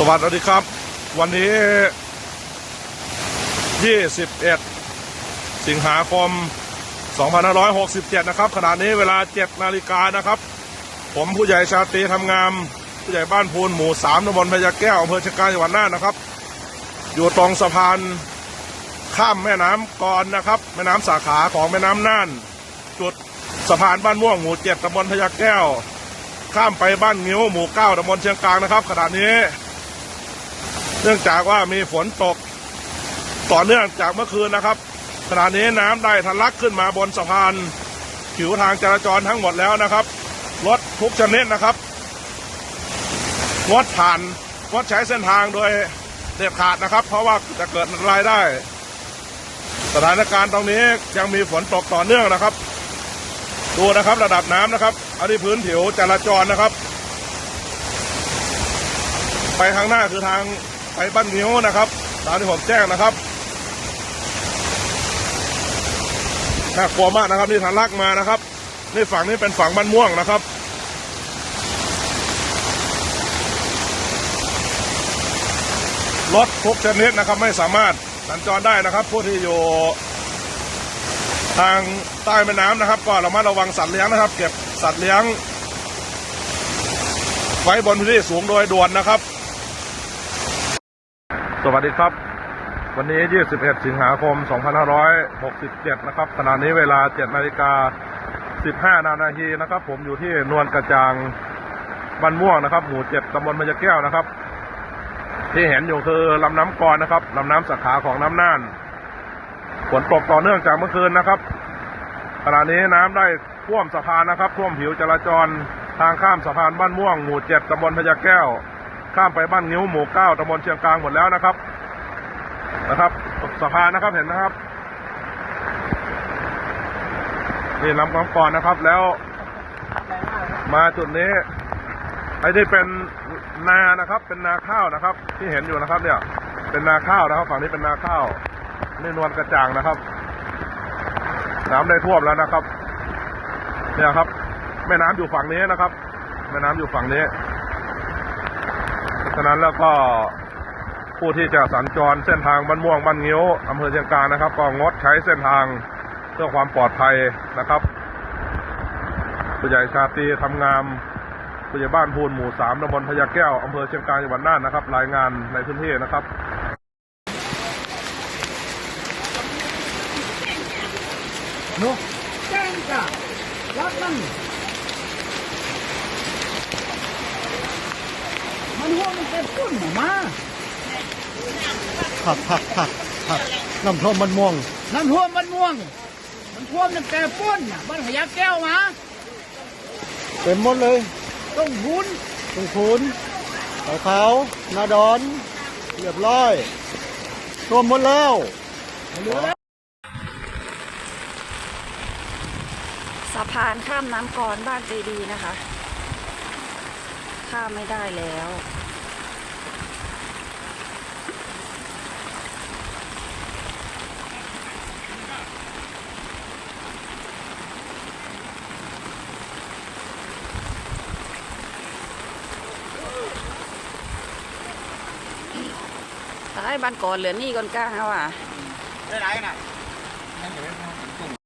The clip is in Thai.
สวัสดีครับ วันนี้ 21 สิงหาคม 2567 นะครับ ขณะนี้เวลา 7 นาฬิกานะครับ ผมผู้ใหญ่ชาตรีทำงาม ผู้ใหญ่บ้านพูนหมู่ 3ตำบลพญาแก้วอำเภอเชยงการจังหวัดน่านนะครับ อยู่ตรงสะพานข้ามแม่น้ำกรนนะครับ แม่น้ำสาขาของแม่น้ำน่าน จุดสะพานบ้านม่วงหมู่เจ็ดตำบลพญาแก้ว ข้ามไปบ้านงิ้วหมู่เก้าตำบลเชียงกลางนะครับ ขณะนี้ เนื่องจากว่ามีฝนตกต่อเนื่องจากเมื่อคืนนะครับขณะนี้น้ำได้ทะลักขึ้นมาบนสะพานผิวทางจราจรทั้งหมดแล้วนะครับรถทุกชนิดนะครับงดผ่านงดใช้เส้นทางโดยเด็ดขาดนะครับ เพราะว่าจะเกิดรายได้ สถานการณ์ตรงนี้ยังมีฝนตกต่อเนื่องนะครับ ดูนะครับระดับน้ำนะครับอันนี้พื้นผิวจราจรนะครับ ไปข้างหน้าคือทาง ไปบ้านนิ้วนะครับตามที่ผมแจ้งนะครับน่ากลัวมากนะครับนี่ทะลักมานะครับนี่ฝั่งนี้เป็นฝั่งบ้านม่วงนะครับรถทุกชนิดนะครับไม่สามารถสัญจรได้นะครับผู้ที่อยู่ทางใต้แม่น้ำนะครับ ก็ระมัดระวังสัตว์เลี้ยงนะครับ เก็บสัตว์เลี้ยง ไว้บนพื้นที่สูงโดยด่วนนะครับ สวัสดีครับ วันนี้ 21 สิงหาคม 2567 นะครับ ขณะนี้เวลา 7 นาฬิกา 15 นาทีนะครับ ผมอยู่ที่นวลกระจางบ้านม่วงนะครับ หมู่ 7 ตำบลมะยะแก้วนะครับ ที่เห็นอยู่คือลำน้ำกรนะครับลำน้ำสาขาของน้ำน่าน ฝนตกต่อเนื่องจากเมื่อคืนนะครับ ขณะนี้น้ำได้ท่วมสะพานนะครับ ท่วมผิวจราจรทางข้ามสะพานบ้านม่วง หมู่เจ็ดตำบลพญาแก้ว ข้ามไปบ้านงิ้วหมู่เก้าตำบลเชียงกลางหมดแล้วนะครับ นะครับสะพานนะครับเห็นนะครับนี่ลำน้ำก่อนนะครับแล้วมาจุดนี้ไอ้นี่เป็นนานะครับ เป็นนาข้าวนะครับ ที่เห็นอยู่นะครับ เนี่ย เป็นนาข้าวนะครับ ฝั่งนี้เป็นนาข้าวนี่นวลกระจ่างนะครับ น้ำได้ท่วมแล้วนะครับ เนี่ยครับ แม่น้ำอยู่ฝั่งนี้นะครับ แม่น้ำอยู่ฝั่งนี้ ฉะนั้นแล้วก็ผู้ที่จะสัญจรเส้นทางบ้านม่วงบ้านงิ้วอำเภอเชียงกลางนะครับ ก็งดใช้เส้นทางเพื่อความปลอดภัยนะครับผู้ใหญ่ชาตรีทำงามผู้ใหญ่บ้านพูนหมู่สามตำบลพญาแก้วอำเภอเชียงกลางจังหวัดน่านนะครับ รายงานในพื้นที่นะครับเนาะแจ้งจ้ะรับมันมันห่วงมั นเป็นปุ่นน่ะมาผักผักผักผักน้ำท่วมมันม่วงน้ำท่วมมันม่วง มันท่วมตั้งแต่ปุ่นน่ะมันพยาแก้วมาเต็มหมดเลยต้องหุนตรงคูนเขาขาวนาดอน เรียบร้อยท่วมหมดแล้วเหลือแล้วสะพานข้ามน้ำกรบ้านเจดีนะคะ ข้ามไม่ได้แล้ว ตายบ้านก่อนเหลือนี่ก่อนกล้าเขาอะ ได้ไรกันอะ